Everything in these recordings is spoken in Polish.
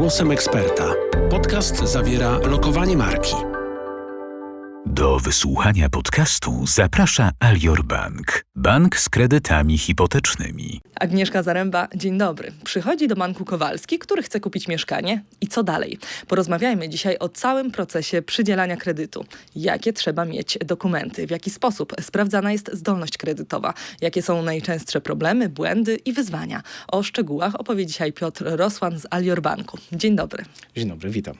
Głosem eksperta. Podcast zawiera lokowanie marki. Do wysłuchania podcastu zaprasza Alior Bank. Bank z kredytami hipotecznymi. Agnieszka Zaręba, dzień dobry. Przychodzi do Banku Kowalski, który chce kupić mieszkanie. I co dalej? Porozmawiajmy dzisiaj o całym procesie przydzielania kredytu. Jakie trzeba mieć dokumenty? W jaki sposób sprawdzana jest zdolność kredytowa? Jakie są najczęstsze problemy, błędy i wyzwania? O szczegółach opowie dzisiaj Piotr Rosłan z Alior Banku. Dzień dobry. Dzień dobry, witam.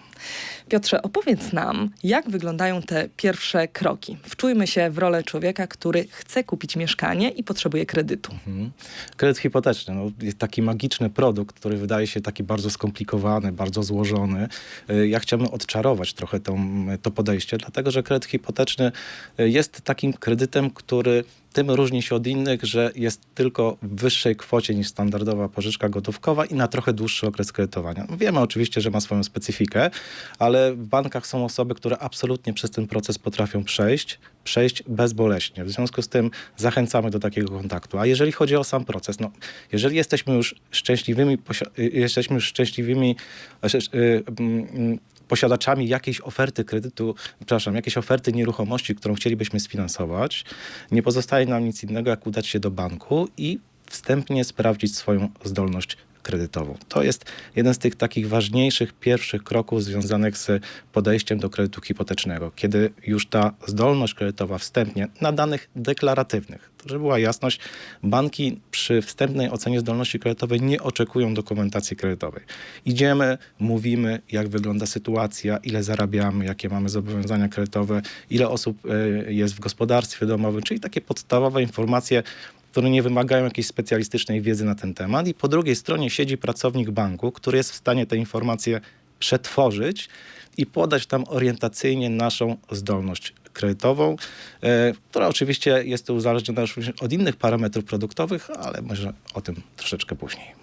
Piotrze, opowiedz nam, jak wyglądają te pierwsze kroki. Wczujmy się w rolę człowieka, który chce kupić mieszkanie i potrzebuje kredytu. Mhm. Kredyt hipoteczny no, jest taki magiczny produkt, który wydaje się taki bardzo skomplikowany, bardzo złożony. Y, Ja chciałbym odczarować trochę tą, to podejście, dlatego że kredyt hipoteczny y, jest takim kredytem, który tym różni się od innych, że jest tylko w wyższej kwocie niż standardowa pożyczka gotówkowa i na trochę dłuższy okres kredytowania. Wiemy oczywiście, że ma swoją specyfikę, ale w bankach są osoby, które absolutnie przez ten proces potrafią przejść, przejść bezboleśnie. W związku z tym zachęcamy do takiego kontaktu. A jeżeli chodzi o sam proces, no, jeżeli jesteśmy już szczęśliwymi, y, jesteśmy już szczęśliwymi y, y, posiadaczami jakiejś oferty kredytu, przepraszam, jakiejś oferty nieruchomości, którą chcielibyśmy sfinansować, nie pozostaje nam nic innego, jak udać się do banku i wstępnie sprawdzić swoją zdolność kredytową. To jest jeden z tych takich ważniejszych pierwszych kroków związanych z podejściem do kredytu hipotecznego, kiedy już ta zdolność kredytowa wstępnie na danych deklaratywnych, żeby była jasność, banki przy wstępnej ocenie zdolności kredytowej nie oczekują dokumentacji kredytowej. Idziemy, mówimy, jak wygląda sytuacja, ile zarabiamy, jakie mamy zobowiązania kredytowe, ile osób e, jest w gospodarstwie domowym, czyli takie podstawowe informacje, które nie wymagają jakiejś specjalistycznej wiedzy na ten temat. I po drugiej stronie siedzi pracownik banku, który jest w stanie te informacje przetworzyć i podać tam orientacyjnie naszą zdolność kredytową, e, która oczywiście jest uzależniona już od innych parametrów produktowych, ale może o tym troszeczkę później.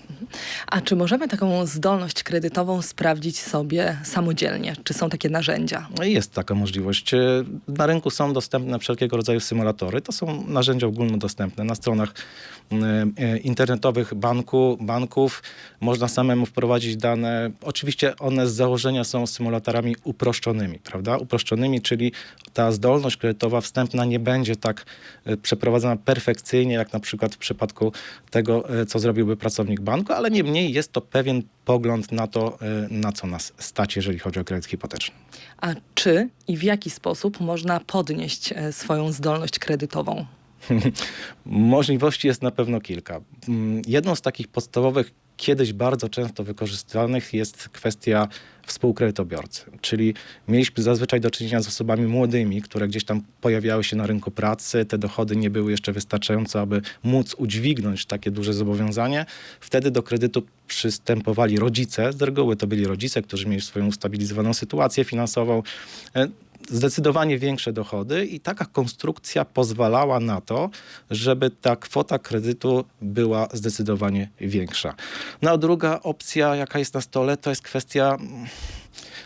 A czy możemy taką zdolność kredytową sprawdzić sobie samodzielnie? Czy są takie narzędzia? No Jest taka możliwość. E, Na rynku są dostępne wszelkiego rodzaju symulatory. To są narzędzia ogólnodostępne. Na stronach internetowych banku, banków można samemu wprowadzić dane. Oczywiście one z założenia są symulatorami uproszczonymi, prawda? Uproszczonymi, czyli ta zdolność kredytowa wstępna nie będzie tak e, przeprowadzona perfekcyjnie, jak na przykład w przypadku tego, e, co zrobiłby pracownik banku, ale niemniej jest to pewien pogląd na to, e, na co nas stać, jeżeli chodzi o kredyt hipoteczny. A czy i w jaki sposób można podnieść e, swoją zdolność kredytową? Możliwości jest na pewno kilka. Mm, Jedną z takich podstawowych, kiedyś bardzo często wykorzystywanych jest kwestia współkredytobiorcy. Czyli mieliśmy zazwyczaj do czynienia z osobami młodymi, które gdzieś tam pojawiały się na rynku pracy. Te dochody nie były jeszcze wystarczające, aby móc udźwignąć takie duże zobowiązanie. Wtedy do kredytu przystępowali rodzice. Z reguły to byli rodzice, którzy mieli swoją ustabilizowaną sytuację finansową. Zdecydowanie większe dochody i taka konstrukcja pozwalała na to, żeby ta kwota kredytu była zdecydowanie większa. No a druga opcja, jaka jest na stole, to jest kwestia.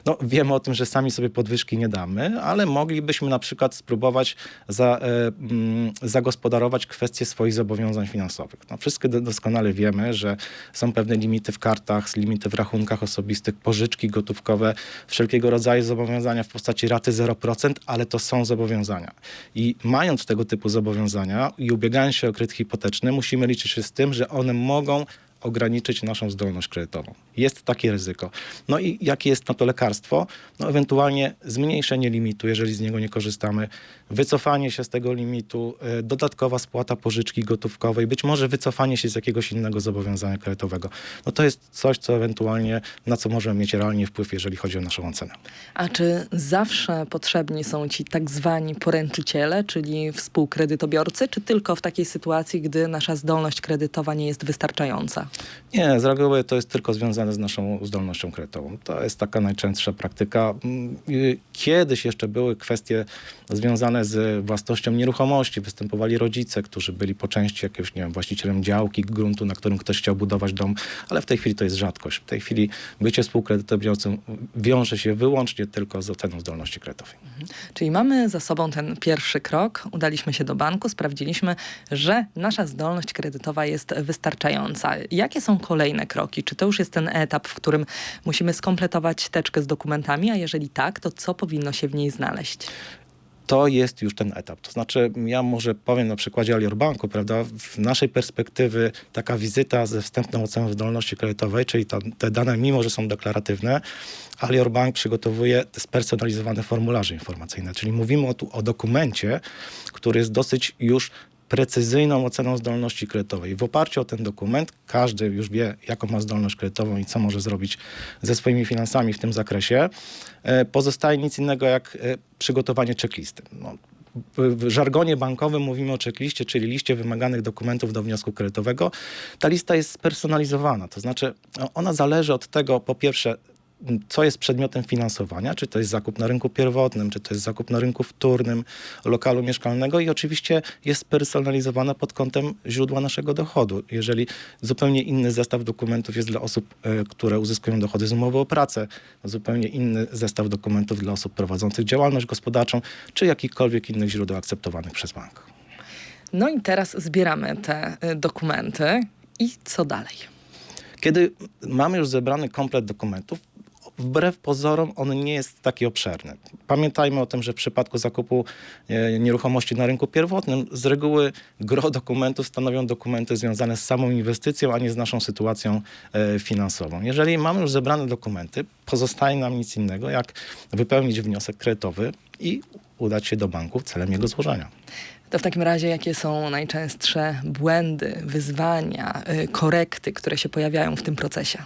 No, wiemy o tym, że sami sobie podwyżki nie damy, ale moglibyśmy na przykład spróbować za, e, mm, zagospodarować kwestie swoich zobowiązań finansowych. No, wszyscy do- doskonale wiemy, że są pewne limity w kartach, limity w rachunkach osobistych, pożyczki gotówkowe, wszelkiego rodzaju zobowiązania w postaci raty 0%, ale to są zobowiązania. I mając tego typu zobowiązania i ubiegając się o kredyt hipoteczny, musimy liczyć się z tym, że one mogą ograniczyć naszą zdolność kredytową. Jest takie ryzyko. No i jakie jest na to lekarstwo? No ewentualnie zmniejszenie limitu, jeżeli z niego nie korzystamy, wycofanie się z tego limitu, e, dodatkowa spłata pożyczki gotówkowej, być może wycofanie się z jakiegoś innego zobowiązania kredytowego. No to jest coś, co ewentualnie, na co możemy mieć realnie wpływ, jeżeli chodzi o naszą ocenę. A czy zawsze potrzebni są ci tak zwani poręczyciele, czyli współkredytobiorcy, czy tylko w takiej sytuacji, gdy nasza zdolność kredytowa nie jest wystarczająca? Nie, z reguły to jest tylko związane z naszą zdolnością kredytową. To jest taka najczęstsza praktyka. Mm, y, Kiedyś jeszcze były kwestie związane z własnością nieruchomości. Występowali rodzice, którzy byli po części jakimś, nie wiem, właścicielem działki, gruntu, na którym ktoś chciał budować dom, ale w tej chwili to jest rzadkość. W tej chwili bycie współkredytobiorcą wiąże się wyłącznie tylko z oceną zdolności kredytowej. Czyli mamy za sobą ten pierwszy krok, udaliśmy się do banku, sprawdziliśmy, że nasza zdolność kredytowa jest wystarczająca. Jakie są kolejne kroki? Czy to już jest ten etap, w którym musimy skompletować teczkę z dokumentami, a jeżeli tak, to co powinno się w niej znaleźć? to jest już ten etap. To znaczy, ja może powiem na przykładzie Alior Banku, prawda, w naszej perspektywy taka wizyta ze wstępną oceną zdolności kredytowej, czyli te dane, mimo że są deklaratywne, Alior Bank przygotowuje spersonalizowane formularze informacyjne, czyli mówimy o, tu o dokumencie, który jest dosyć już precyzyjną oceną zdolności kredytowej. W oparciu o ten dokument każdy już wie, jaką ma zdolność kredytową i co może zrobić ze swoimi finansami w tym zakresie. E, Pozostaje nic innego jak e, przygotowanie checklisty. No, w- żargonie bankowym mówimy o checkliście, czyli liście wymaganych dokumentów do wniosku kredytowego. Ta lista jest spersonalizowana, to znaczy no, ona zależy od tego, po pierwsze, co jest przedmiotem finansowania, czy to jest zakup na rynku pierwotnym, czy to jest zakup na rynku wtórnym lokalu mieszkalnego i oczywiście jest spersonalizowana pod kątem źródła naszego dochodu. Jeżeli zupełnie inny zestaw dokumentów jest dla osób, e, które uzyskują dochody z umowy o pracę, zupełnie inny zestaw dokumentów dla osób prowadzących działalność gospodarczą, czy jakichkolwiek innych źródeł akceptowanych przez bank. No i teraz zbieramy te y, dokumenty i co dalej? Kiedy mamy już zebrany komplet dokumentów, wbrew pozorom on nie jest taki obszerny. Pamiętajmy o tym, że w przypadku zakupu e, nieruchomości na rynku pierwotnym z reguły gro dokumentów stanowią dokumenty związane z samą inwestycją, a nie z naszą sytuacją e, finansową. Jeżeli mamy już zebrane dokumenty, pozostaje nam nic innego, jak wypełnić wniosek kredytowy i udać się do banku celem jego złożenia. To w takim razie, jakie są najczęstsze błędy, wyzwania, y, korekty, które się pojawiają w tym procesie?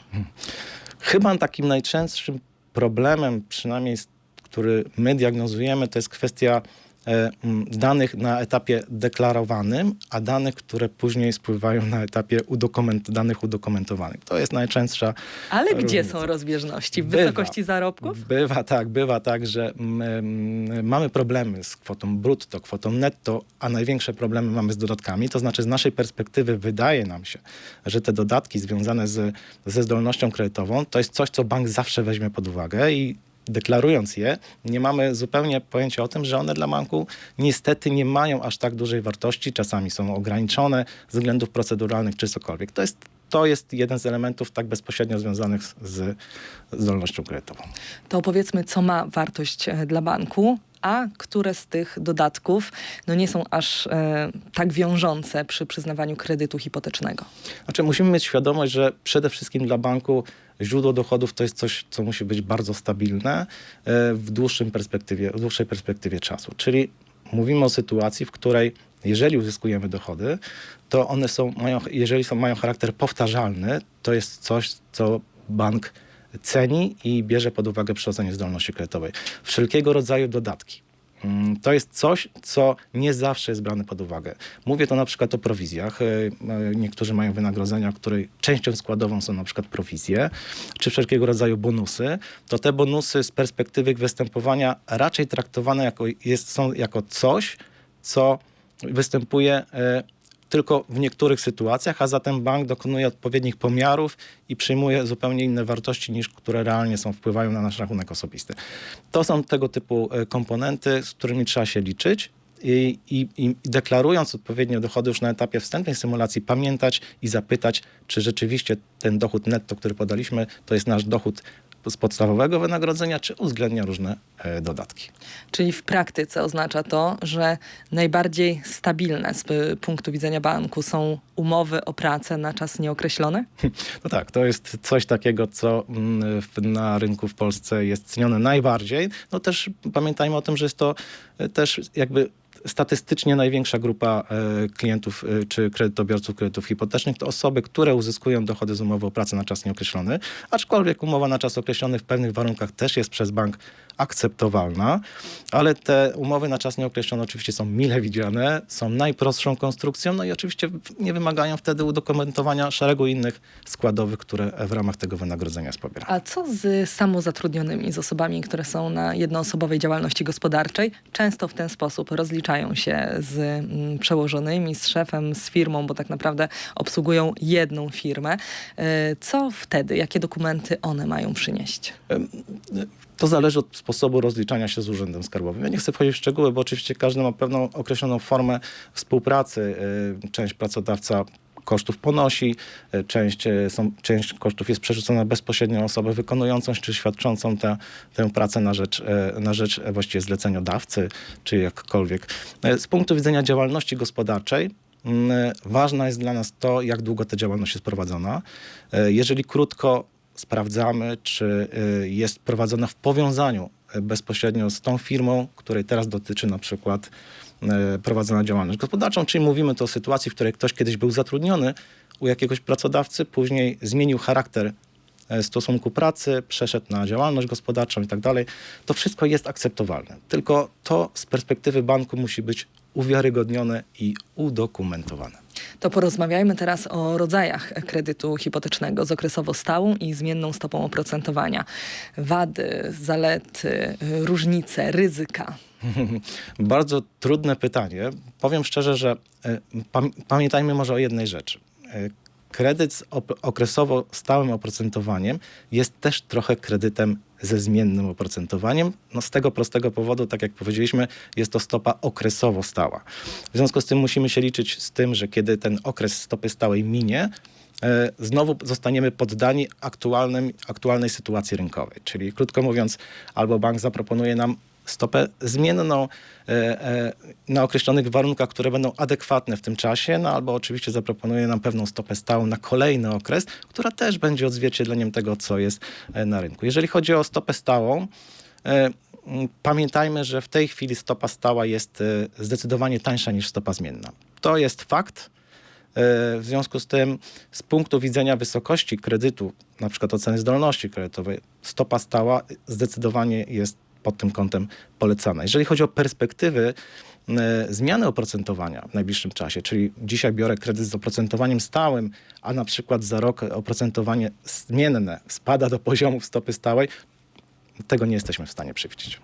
Chyba takim najczęstszym problemem, przynajmniej który my diagnozujemy, to jest kwestia danych na etapie deklarowanym, a danych, które później spływają na etapie udokument, danych udokumentowanych. To jest najczęstsza Ale gdzie różnica. są rozbieżności? W Bywa. wysokości zarobków? Bywa tak, bywa tak, że mm, mm, mamy problemy z kwotą brutto, kwotą netto, a największe problemy mamy z dodatkami. To znaczy z naszej perspektywy wydaje nam się, że te dodatki związane z, ze zdolnością kredytową to jest coś, co bank zawsze weźmie pod uwagę i deklarując je, nie mamy zupełnie pojęcia o tym, że one dla banku niestety nie mają aż tak dużej wartości, czasami są ograniczone ze względów proceduralnych czy cokolwiek. To jest, to jest jeden z elementów tak bezpośrednio związanych z, z zdolnością kredytową. To powiedzmy, co ma wartość e, dla banku, a które z tych dodatków no nie są aż e, tak wiążące przy przyznawaniu kredytu hipotecznego. Znaczy, musimy mieć świadomość, że przede wszystkim dla banku źródło dochodów to jest coś, co musi być bardzo stabilne e, w, dłuższym perspektywie, w dłuższej perspektywie czasu. Czyli mówimy o sytuacji, w której jeżeli uzyskujemy dochody, to one są, mają, jeżeli są, mają charakter powtarzalny, to jest coś, co bank ceni i bierze pod uwagę przy ocenie zdolności kredytowej. Wszelkiego rodzaju dodatki. Mm, To jest coś, co nie zawsze jest brane pod uwagę. Mówię to na przykład o prowizjach. E, e, Niektórzy mają wynagrodzenia, której częścią składową są na przykład prowizje, czy wszelkiego rodzaju bonusy. To te bonusy z perspektywy występowania raczej traktowane jako, jest, są jako coś, co występuje e, tylko w niektórych sytuacjach, a zatem bank dokonuje odpowiednich pomiarów i przyjmuje zupełnie inne wartości niż które realnie są, wpływają na nasz rachunek osobisty. To są tego typu e, komponenty, z którymi trzeba się liczyć. I, i, I deklarując odpowiednio dochody już na etapie wstępnej symulacji, pamiętać i zapytać, czy rzeczywiście ten dochód netto, który podaliśmy, to jest nasz dochód z podstawowego wynagrodzenia, czy uwzględnia różne e, dodatki. Czyli w praktyce oznacza to, że najbardziej stabilne z y, punktu widzenia banku są umowy o pracę na czas nieokreślony? No tak, to jest coś takiego, co mm, na rynku w Polsce jest cenione najbardziej. No też pamiętajmy o tym, że jest to e, też jakby statystycznie największa grupa e, klientów e, czy kredytobiorców kredytów hipotecznych to osoby, które uzyskują dochody z umowy o pracę na czas nieokreślony, aczkolwiek umowa na czas określony w pewnych warunkach też jest przez bank akceptowalna, ale te umowy na czas nieokreślony oczywiście są mile widziane, są najprostszą konstrukcją, no i oczywiście nie wymagają wtedy udokumentowania szeregu innych składowych, które w ramach tego wynagrodzenia jest pobierane. A co z samozatrudnionymi, z osobami, które są na jednoosobowej działalności gospodarczej? Często w ten sposób rozliczają się z mm, przełożonymi, z szefem, z firmą, bo tak naprawdę obsługują jedną firmę. E, Co wtedy? Jakie dokumenty one mają przynieść? To zależy od sposobu rozliczania się z Urzędem Skarbowym. Ja nie chcę wchodzić w szczegóły, bo oczywiście każdy ma pewną określoną formę współpracy. Y, Część pracodawca kosztów ponosi, e, część, e, są, część kosztów jest przerzucona bezpośrednio na osobę wykonującą czy świadczącą tę, tę pracę na rzecz, na rzecz właściwie zleceniodawcy, czy jakkolwiek. Z punktu widzenia działalności gospodarczej, ważne jest dla nas to, jak długo ta działalność jest prowadzona. Jeżeli krótko sprawdzamy, czy e, jest prowadzona w powiązaniu e, bezpośrednio z tą firmą, której teraz dotyczy na przykład e, prowadzona działalność gospodarczą, czyli mówimy tu o sytuacji, w której ktoś kiedyś był zatrudniony u jakiegoś pracodawcy, później zmienił charakter stosunku pracy, przeszedł na działalność gospodarczą i tak dalej. To wszystko jest akceptowalne. Tylko to z perspektywy banku musi być uwiarygodnione i udokumentowane. To porozmawiajmy teraz o rodzajach kredytu hipotecznego z okresowo stałą i zmienną stopą oprocentowania. Wady, zalety, różnice, ryzyka. Bardzo trudne pytanie. Powiem szczerze, że e, pam- pamiętajmy może o jednej rzeczy. E, Kredyt z okresowo stałym oprocentowaniem jest też trochę kredytem ze zmiennym oprocentowaniem. No z tego prostego powodu, tak jak powiedzieliśmy, jest to stopa okresowo stała. W związku z tym musimy się liczyć z tym, że kiedy ten okres stopy stałej minie, e, znowu zostaniemy poddani aktualnym, aktualnej sytuacji rynkowej. Czyli krótko mówiąc, albo bank zaproponuje nam stopę zmienną e, e, na określonych warunkach, które będą adekwatne w tym czasie, no albo oczywiście zaproponuje nam pewną stopę stałą na kolejny okres, która też będzie odzwierciedleniem tego, co jest e, na rynku. Jeżeli chodzi o stopę stałą, pamiętajmy, że w tej chwili stopa stała jest zdecydowanie tańsza niż stopa zmienna. To jest fakt. W związku z tym, z punktu widzenia wysokości kredytu, na przykład oceny zdolności kredytowej, stopa stała zdecydowanie jest pod tym kątem polecana. Jeżeli chodzi o perspektywy e, zmiany oprocentowania w najbliższym czasie, czyli dzisiaj biorę kredyt z oprocentowaniem stałym, a na przykład za rok oprocentowanie zmienne spada do poziomów stopy stałej, tego nie jesteśmy w stanie przewidzieć.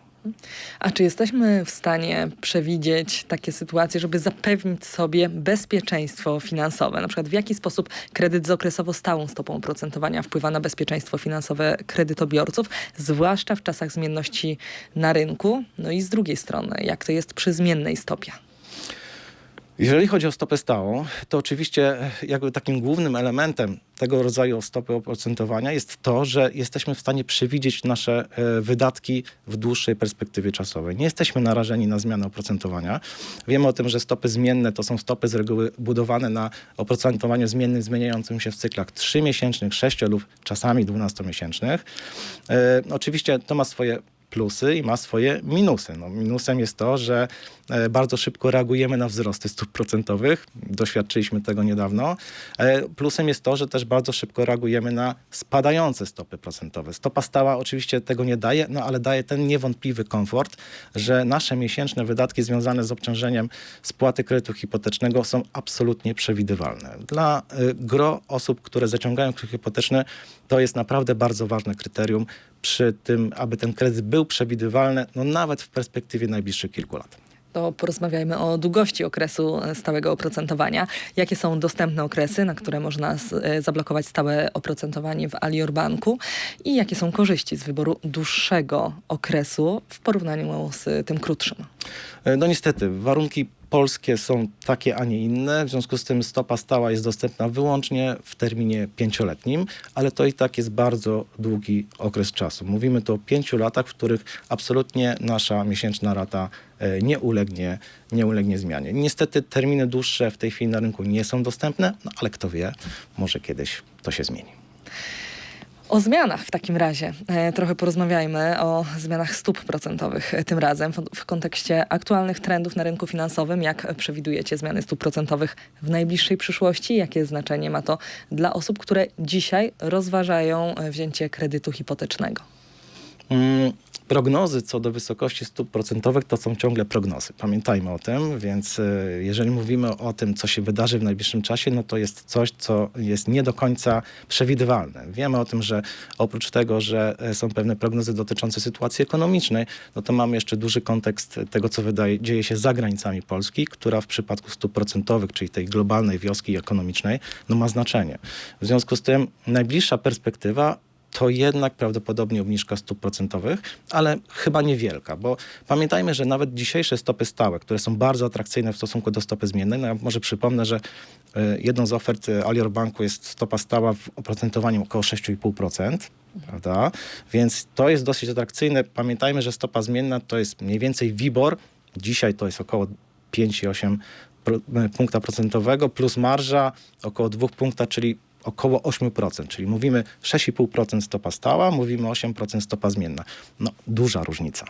A czy jesteśmy w stanie przewidzieć takie sytuacje, żeby zapewnić sobie bezpieczeństwo finansowe? Na przykład w jaki sposób kredyt z okresowo stałą stopą oprocentowania wpływa na bezpieczeństwo finansowe kredytobiorców, zwłaszcza w czasach zmienności na rynku? No i z drugiej strony, jak to jest przy zmiennej stopie? Jeżeli chodzi o stopę stałą, to oczywiście e, jakby takim głównym elementem tego rodzaju stopy oprocentowania jest to, że jesteśmy w stanie przewidzieć nasze e, wydatki w dłuższej perspektywie czasowej. Nie jesteśmy narażeni na zmianę oprocentowania. Wiemy o tym, że stopy zmienne to są stopy z reguły budowane na oprocentowaniu zmiennym, zmieniającym się w cyklach 3-miesięcznych, 6 lub czasami 12-miesięcznych. E, oczywiście to ma swoje plusy i ma swoje minusy. No, minusem jest to, że e, bardzo szybko reagujemy na wzrosty stóp procentowych. Doświadczyliśmy tego niedawno. E, Plusem jest to, że też bardzo szybko reagujemy na spadające stopy procentowe. Stopa stała oczywiście tego nie daje, no ale daje ten niewątpliwy komfort, że nasze miesięczne wydatki związane z obciążeniem spłaty kredytu hipotecznego są absolutnie przewidywalne. Dla y, gro osób, które zaciągają kredyt hipoteczny, to jest naprawdę bardzo ważne kryterium przy tym, aby ten kredyt był przewidywalny, no nawet w perspektywie najbliższych kilku lat. To porozmawiajmy o długości okresu e, stałego oprocentowania. Jakie są dostępne okresy, na które można e, zablokować stałe oprocentowanie w Alior Banku i jakie są korzyści z wyboru dłuższego okresu w porównaniu z tym krótszym? E, No niestety, warunki polskie są takie, a nie inne. W związku z tym stopa stała jest dostępna wyłącznie w terminie pięcioletnim, ale to i tak jest bardzo długi okres czasu. Mówimy tu o pięciu latach, w których absolutnie nasza miesięczna rata e, nie ulegnie, nie ulegnie zmianie. Niestety terminy dłuższe w tej chwili na rynku nie są dostępne, no ale kto wie, może kiedyś to się zmieni. O zmianach w takim razie e, trochę porozmawiajmy o zmianach stóp procentowych e, tym razem w, kontekście aktualnych trendów na rynku finansowym. Jak przewidujecie zmiany stóp procentowych w najbliższej przyszłości? Jakie znaczenie ma to dla osób, które dzisiaj rozważają e, wzięcie kredytu hipotecznego? Mm, Prognozy co do wysokości stóp procentowych to są ciągle prognozy. Pamiętajmy o tym, więc e, jeżeli mówimy o tym, co się wydarzy w najbliższym czasie, no to jest coś, co jest nie do końca przewidywalne. Wiemy o tym, że oprócz tego, że e, są pewne prognozy dotyczące sytuacji ekonomicznej, no to mamy jeszcze duży kontekst tego, co wydaje, dzieje się za granicami Polski, która w przypadku stóp procentowych, czyli tej globalnej wioski ekonomicznej, no ma znaczenie. W związku z tym najbliższa perspektywa to jednak prawdopodobnie obniżka stóp procentowych, ale chyba niewielka, bo pamiętajmy, że nawet dzisiejsze stopy stałe, które są bardzo atrakcyjne w stosunku do stopy zmiennej, no ja może przypomnę, że e, jedną z ofert e, Alior Banku jest stopa stała w oprocentowaniu około 6,5%. Prawda? Więc to jest dosyć atrakcyjne. Pamiętajmy, że stopa zmienna to jest mniej więcej WIBOR. Dzisiaj to jest około 5,8 pro- e, punkta procentowego plus marża około 2 punkta, czyli około 8%, czyli mówimy 6,5% stopa stała, mówimy 8% stopa zmienna. No, duża różnica.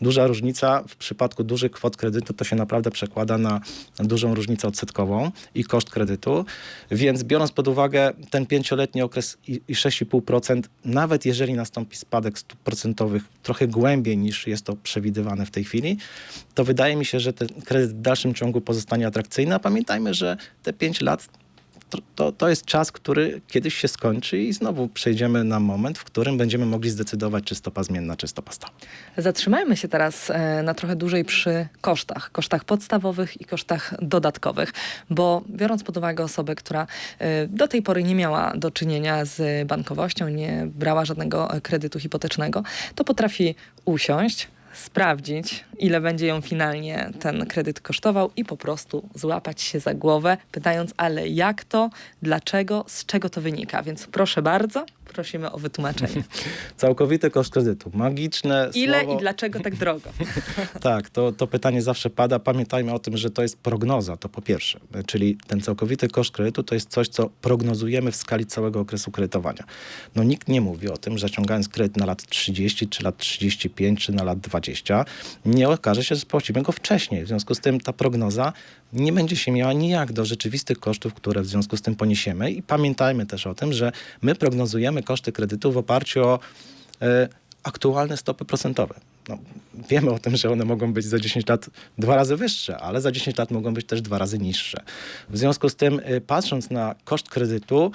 Duża różnica w przypadku dużych kwot kredytu to się naprawdę przekłada na dużą różnicę odsetkową i koszt kredytu, więc biorąc pod uwagę ten pięcioletni okres i, i 6,5%, nawet jeżeli nastąpi spadek stóp procentowych trochę głębiej niż jest to przewidywane w tej chwili, to wydaje mi się, że ten kredyt w dalszym ciągu pozostanie atrakcyjny, a pamiętajmy, że te 5 lat to, to, jest czas, który kiedyś się skończy i znowu przejdziemy na moment, w którym będziemy mogli zdecydować, czy stopa zmienna, czy stopa stała. Zatrzymajmy się teraz e, na trochę dłużej przy kosztach, kosztach podstawowych i kosztach dodatkowych, bo biorąc pod uwagę osobę, która e, do tej pory nie miała do czynienia z bankowością, nie brała żadnego kredytu hipotecznego, to potrafi usiąść, sprawdzić, ile będzie ją finalnie ten kredyt kosztował i po prostu złapać się za głowę, pytając, ale jak to, dlaczego, z czego to wynika. Więc proszę bardzo, prosimy o wytłumaczenie. Całkowity koszt kredytu. Magiczne Ile słowo. i dlaczego tak drogo? Tak, to, to pytanie zawsze pada. Pamiętajmy o tym, że to jest prognoza, to po pierwsze. Czyli ten całkowity koszt kredytu to jest coś, co prognozujemy w skali całego okresu kredytowania. No nikt nie mówi o tym, że zaciągając kredyt na lat 30, czy lat 35, czy na lat 20, nie okaże się, że spłacimy go wcześniej. W związku z tym ta prognoza nie będzie się miała nijak do rzeczywistych kosztów, które w związku z tym poniesiemy. I pamiętajmy też o tym, że my prognozujemy koszty kredytu w oparciu o e, aktualne stopy procentowe. No, wiemy o tym, że one mogą być za 10 lat dwa razy wyższe, ale za 10 lat mogą być też dwa razy niższe. W związku z tym, y, patrząc na koszt kredytu,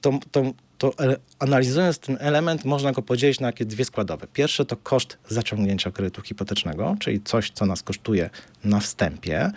to, to, to e- analizując ten element, można go podzielić na takie dwie składowe. Pierwsze to koszt zaciągnięcia kredytu hipotecznego, czyli coś, co nas kosztuje na wstępie.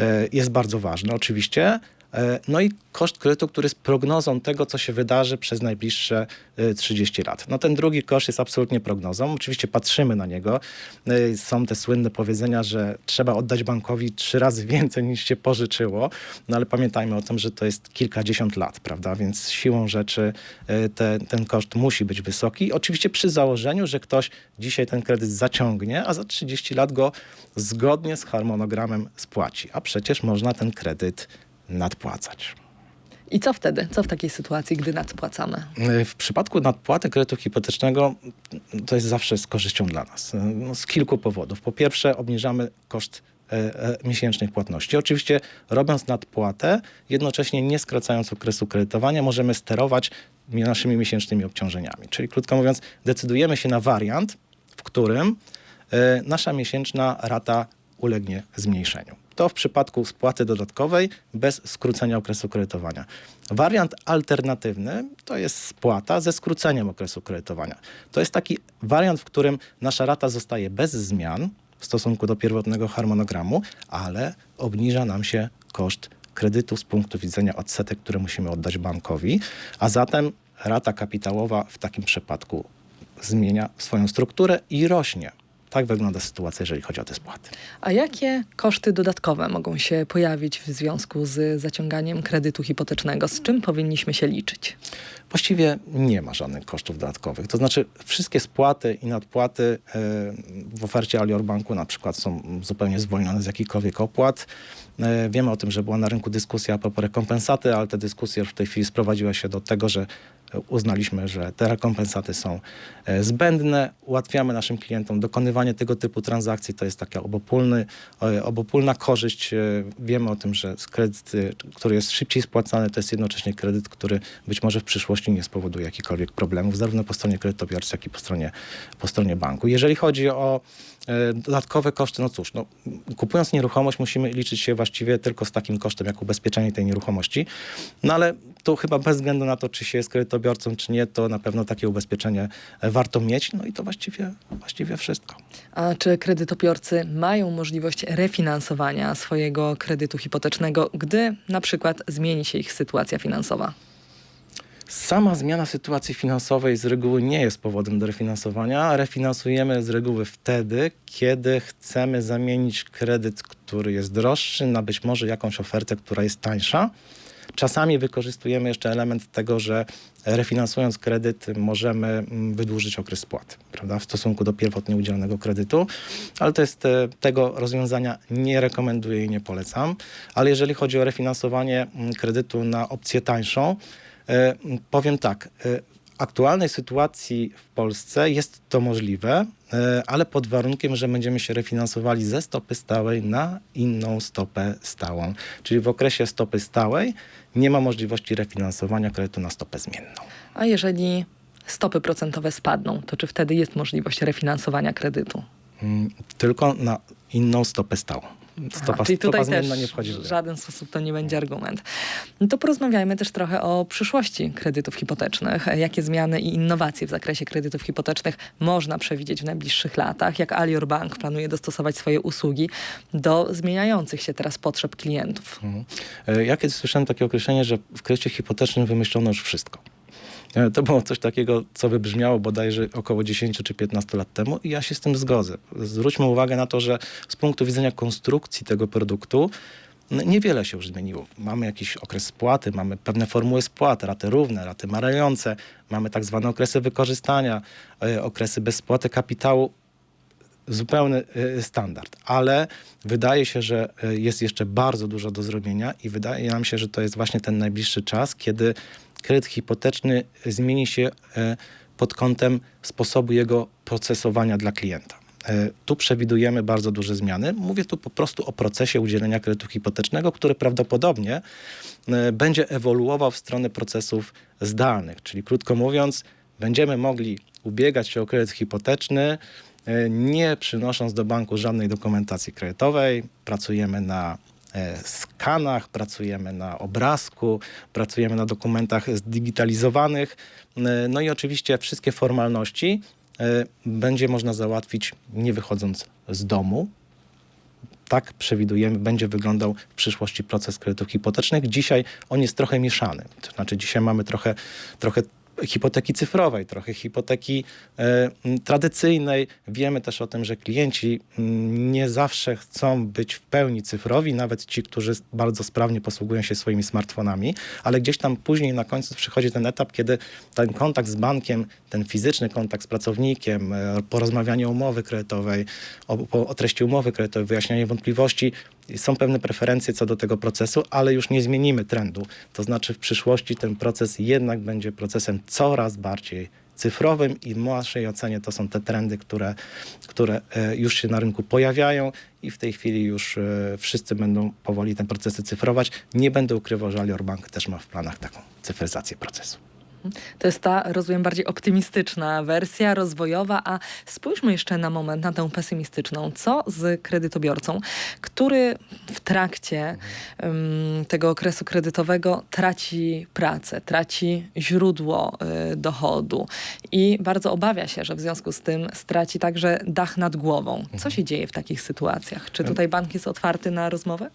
Y, Jest bardzo ważne oczywiście. E, No i koszt kredytu, który jest prognozą tego, co się wydarzy przez najbliższe e, 30 lat. No ten drugi koszt jest absolutnie prognozą. Oczywiście patrzymy na niego. E, Są te słynne powiedzenia, że trzeba oddać bankowi trzy razy więcej niż się pożyczyło, no ale pamiętajmy o tym, że to jest kilkadziesiąt lat, prawda? Więc siłą rzeczy e, te, ten koszt musi być wysoki. Oczywiście przy założeniu, że ktoś dzisiaj ten kredyt zaciągnie, a za 30 lat go zgodnie z harmonogramem spłaci. A przecież można ten kredyt nadpłacać. I co wtedy? Co w takiej sytuacji, gdy nadpłacamy? W przypadku nadpłaty kredytu hipotecznego to jest zawsze z korzyścią dla nas. No, z kilku powodów. Po pierwsze, obniżamy koszt e, e, miesięcznych płatności. Oczywiście, robiąc nadpłatę, jednocześnie nie skracając okresu kredytowania, możemy sterować mi- naszymi miesięcznymi obciążeniami. Czyli krótko mówiąc, decydujemy się na wariant, w którym e, nasza miesięczna rata ulegnie zmniejszeniu. To w przypadku spłaty dodatkowej bez skrócenia okresu kredytowania. Wariant alternatywny to jest spłata ze skróceniem okresu kredytowania. To jest taki wariant, w którym nasza rata zostaje bez zmian w stosunku do pierwotnego harmonogramu, ale obniża nam się koszt kredytu z punktu widzenia odsetek, które musimy oddać bankowi, a zatem rata kapitałowa w takim przypadku zmienia swoją strukturę i rośnie. Tak wygląda sytuacja, jeżeli chodzi o te spłaty. A jakie koszty dodatkowe mogą się pojawić w związku z zaciąganiem kredytu hipotecznego? Z czym powinniśmy się liczyć? Właściwie nie ma żadnych kosztów dodatkowych. To znaczy wszystkie spłaty i nadpłaty e, w ofercie Alior Banku na przykład są zupełnie zwolnione z jakichkolwiek opłat. E, Wiemy o tym, że była na rynku dyskusja a propos rekompensaty, ale te dyskusje w tej chwili sprowadziła się do tego, że uznaliśmy, że te rekompensaty są e, zbędne. Ułatwiamy naszym klientom dokonywanie tego typu transakcji. To jest taka obopólny, e, obopólna korzyść. E, Wiemy o tym, że kredyt, który jest szybciej spłacany, to jest jednocześnie kredyt, który być może w przyszłości nie spowoduje jakichkolwiek problemów, zarówno po stronie kredytobiorcy, jak i po stronie, po stronie banku. Jeżeli chodzi o dodatkowe koszty, no cóż, no, kupując nieruchomość musimy liczyć się właściwie tylko z takim kosztem, jak ubezpieczenie tej nieruchomości. No ale to chyba bez względu na to, czy się jest kredytobiorcą, czy nie, to na pewno takie ubezpieczenie e, warto mieć. No i to właściwie, właściwie wszystko. A czy kredytobiorcy mają możliwość refinansowania swojego kredytu hipotecznego, gdy na przykład zmieni się ich sytuacja finansowa? Sama zmiana sytuacji finansowej z reguły nie jest powodem do refinansowania. Refinansujemy z reguły wtedy, kiedy chcemy zamienić kredyt, który jest droższy, na być może jakąś ofertę, która jest tańsza. Czasami wykorzystujemy jeszcze element tego, że refinansując kredyt możemy mm, wydłużyć okres spłaty prawda, w stosunku do pierwotnie udzielonego kredytu, ale to jest e, tego rozwiązania nie rekomenduję i nie polecam. Ale jeżeli chodzi o refinansowanie mm, kredytu na opcję tańszą, e, powiem tak, e, aktualnej sytuacji w Polsce jest to możliwe, e, ale pod warunkiem, że będziemy się refinansowali ze stopy stałej na inną stopę stałą. Czyli w okresie stopy stałej nie ma możliwości refinansowania kredytu na stopę zmienną. A jeżeli stopy procentowe spadną, to czy wtedy jest możliwość refinansowania kredytu? Mm, Tylko na inną stopę stałą. Stopa, Aha, czyli tutaj też nie wchodzi w żaden sposób to nie będzie argument. No to porozmawiajmy też trochę o przyszłości kredytów hipotecznych. Jakie zmiany i innowacje w zakresie kredytów hipotecznych można przewidzieć w najbliższych latach? Jak Alior Bank planuje dostosować swoje usługi do zmieniających się teraz potrzeb klientów? Mhm. E, Ja kiedyś słyszałem takie określenie, że w kredycie hipotecznym wymyślono już wszystko. E, To było coś takiego, co wybrzmiało bodajże około 10 czy 15 lat temu i ja się z tym zgodzę. Zwróćmy uwagę na to, że z punktu widzenia konstrukcji tego produktu n- niewiele się już zmieniło. Mamy jakiś okres spłaty, mamy pewne formuły spłaty, raty równe, raty malejące, mamy tak zwane okresy wykorzystania, e, okresy bez spłaty kapitału zupełny y, standard, ale wydaje się, że y, jest jeszcze bardzo dużo do zrobienia i wydaje nam się, że to jest właśnie ten najbliższy czas, kiedy kredyt hipoteczny zmieni się y, pod kątem sposobu jego procesowania dla klienta. Tu przewidujemy bardzo duże zmiany. Mówię tu po prostu o procesie udzielenia kredytu hipotecznego, który prawdopodobnie będzie ewoluował w stronę procesów zdalnych, czyli krótko mówiąc, będziemy mogli ubiegać się o kredyt hipoteczny, e, nie przynosząc do banku żadnej dokumentacji kredytowej. Pracujemy na e, skanach, pracujemy na obrazku, pracujemy na dokumentach zdigitalizowanych. E, No i oczywiście wszystkie formalności e, będzie można załatwić nie wychodząc z domu, tak przewidujemy, będzie wyglądał w przyszłości proces kredytów hipotecznych. Dzisiaj on jest trochę mieszany. To znaczy dzisiaj mamy trochę, trochę hipoteki cyfrowej, trochę hipoteki e, tradycyjnej. Wiemy też o tym, że klienci nie zawsze chcą być w pełni cyfrowi, nawet ci, którzy bardzo sprawnie posługują się swoimi smartfonami, ale gdzieś tam później na końcu przychodzi ten etap, kiedy ten kontakt z bankiem, ten fizyczny kontakt z pracownikiem, e, porozmawianie o umowy kredytowej, o, o treści umowy kredytowej, wyjaśnianie wątpliwości, są pewne preferencje co do tego procesu, ale już nie zmienimy trendu. To znaczy w przyszłości ten proces jednak będzie procesem coraz bardziej cyfrowym i w naszej ocenie to są te trendy, które, które e, już się na rynku pojawiają i w tej chwili już e, wszyscy będą powoli te procesy cyfrować. Nie będę ukrywał, że Alior Bank też ma w planach taką cyfryzację procesu. To jest ta, rozumiem, bardziej optymistyczna wersja rozwojowa, a spójrzmy jeszcze na moment na tę pesymistyczną. Co z kredytobiorcą, który w trakcie em, tego okresu kredytowego traci pracę, traci źródło y, dochodu i bardzo obawia się, że w związku z tym straci także dach nad głową. Co się dzieje w takich sytuacjach? Czy tutaj bank jest otwarty na rozmowę?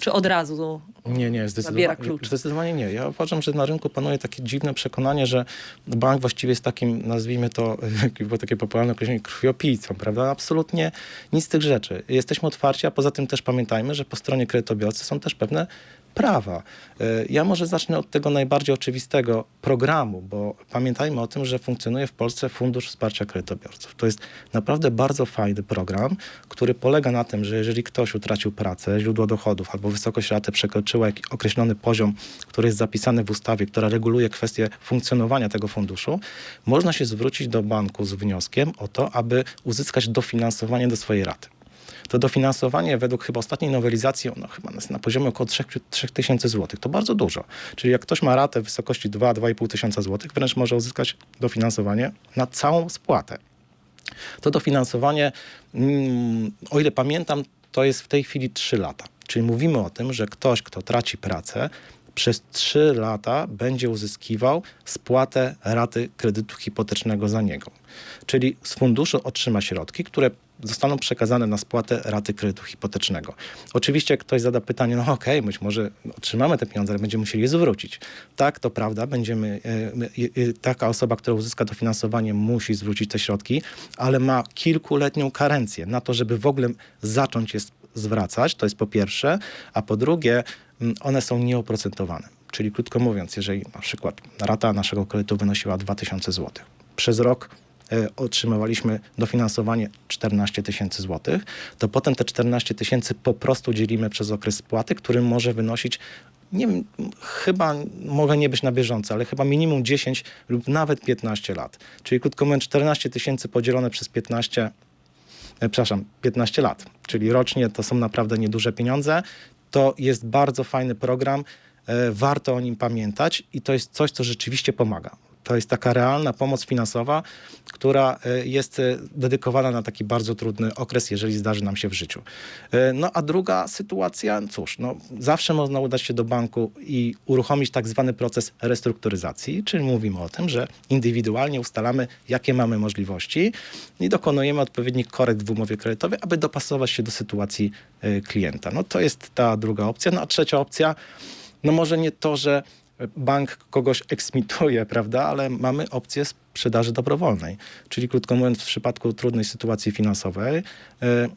Czy od razu Nie, nie, Zabiera klucz. zdecydowanie nie. Ja uważam, że na rynku panuje takie dziwne przekonanie, że bank właściwie jest takim, nazwijmy to, było takie popularne określenie, krwiopijcą, prawda? Absolutnie nic z tych rzeczy. Jesteśmy otwarci, a poza tym też pamiętajmy, że po stronie kredytobiorcy są też pewne prawa. E, Ja może zacznę od tego najbardziej oczywistego programu, bo pamiętajmy o tym, że funkcjonuje w Polsce Fundusz Wsparcia Kredytobiorców. To jest naprawdę bardzo fajny program, który polega na tym, że jeżeli ktoś utracił pracę, źródło dochodów albo wysokość raty przekroczyła określony poziom, który jest zapisany w ustawie, która reguluje kwestię funkcjonowania tego funduszu, można się zwrócić do banku z wnioskiem o to, aby uzyskać dofinansowanie do swojej raty. To dofinansowanie według chyba ostatniej nowelizacji, ono chyba jest na poziomie około 3 tysięcy złotych. To bardzo dużo. Czyli jak ktoś ma ratę w wysokości 2-2,5 tysiąca złotych, wręcz może uzyskać dofinansowanie na całą spłatę. To dofinansowanie, mm, o ile pamiętam, to jest w tej chwili 3 lata. Czyli mówimy o tym, że ktoś, kto traci pracę, przez 3 lata będzie uzyskiwał spłatę raty kredytu hipotecznego za niego. Czyli z funduszu otrzyma środki, które zostaną przekazane na spłatę raty kredytu hipotecznego. Oczywiście ktoś zada pytanie, no okej, być może otrzymamy te pieniądze, ale będziemy musieli je zwrócić. Tak, to prawda, będziemy, e, e, e, taka osoba, która uzyska dofinansowanie musi zwrócić te środki, ale ma kilkuletnią karencję na to, żeby w ogóle zacząć je zwracać, to jest po pierwsze, a po drugie one są nieoprocentowane. Czyli krótko mówiąc, jeżeli na przykład rata naszego kredytu wynosiła 2000 zł, przez rok otrzymywaliśmy dofinansowanie 14 tysięcy złotych, to potem te 14 tysięcy po prostu dzielimy przez okres spłaty, który może wynosić nie wiem, chyba mogę nie być na bieżąco, ale chyba minimum 10 lub nawet 15 lat. Czyli krótko mówiąc 14 tysięcy podzielone przez 15 e, przepraszam, 15 lat, czyli rocznie to są naprawdę nieduże pieniądze. To jest bardzo fajny program, e, warto o nim pamiętać i to jest coś, co rzeczywiście pomaga. To jest taka realna pomoc finansowa, która e, jest e, dedykowana na taki bardzo trudny okres, jeżeli zdarzy nam się w życiu. E, No a druga sytuacja, cóż, no, zawsze można udać się do banku i uruchomić tak zwany proces restrukturyzacji, czyli mówimy o tym, że indywidualnie ustalamy, jakie mamy możliwości i dokonujemy odpowiednich korekt w umowie kredytowej, aby dopasować się do sytuacji klienta. No to jest ta druga opcja. No a trzecia opcja, no może nie to, że bank kogoś eksmituje, prawda, ale mamy opcję sprzedaży dobrowolnej. Czyli krótko mówiąc, w przypadku trudnej sytuacji finansowej, e,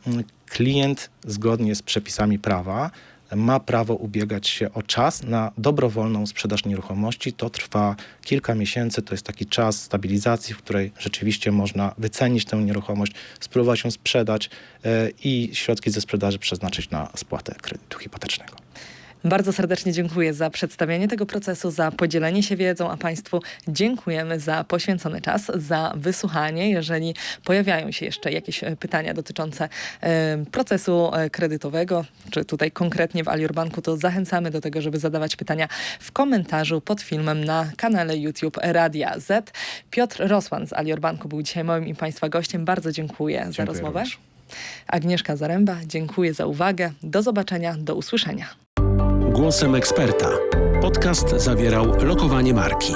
klient zgodnie z przepisami prawa ma prawo ubiegać się o czas na dobrowolną sprzedaż nieruchomości. To trwa kilka miesięcy, to jest taki czas stabilizacji, w której rzeczywiście można wycenić tę nieruchomość, spróbować ją sprzedać e, i środki ze sprzedaży przeznaczyć na spłatę kredytu hipotecznego. Bardzo serdecznie dziękuję za przedstawienie tego procesu, za podzielenie się wiedzą, a Państwu dziękujemy za poświęcony czas, za wysłuchanie. Jeżeli pojawiają się jeszcze jakieś e, pytania dotyczące e, procesu e, kredytowego, czy tutaj konkretnie w Alior Banku, to zachęcamy do tego, żeby zadawać pytania w komentarzu pod filmem na kanale YouTube Radia Z. Piotr Rosłan z Alior Banku był dzisiaj moim i Państwa gościem. Bardzo dziękuję, za Dziękuję rozmowę. również. Agnieszka Zaręba, dziękuję za uwagę. Do zobaczenia, do usłyszenia. Głosem eksperta. Podcast zawierał lokowanie marki.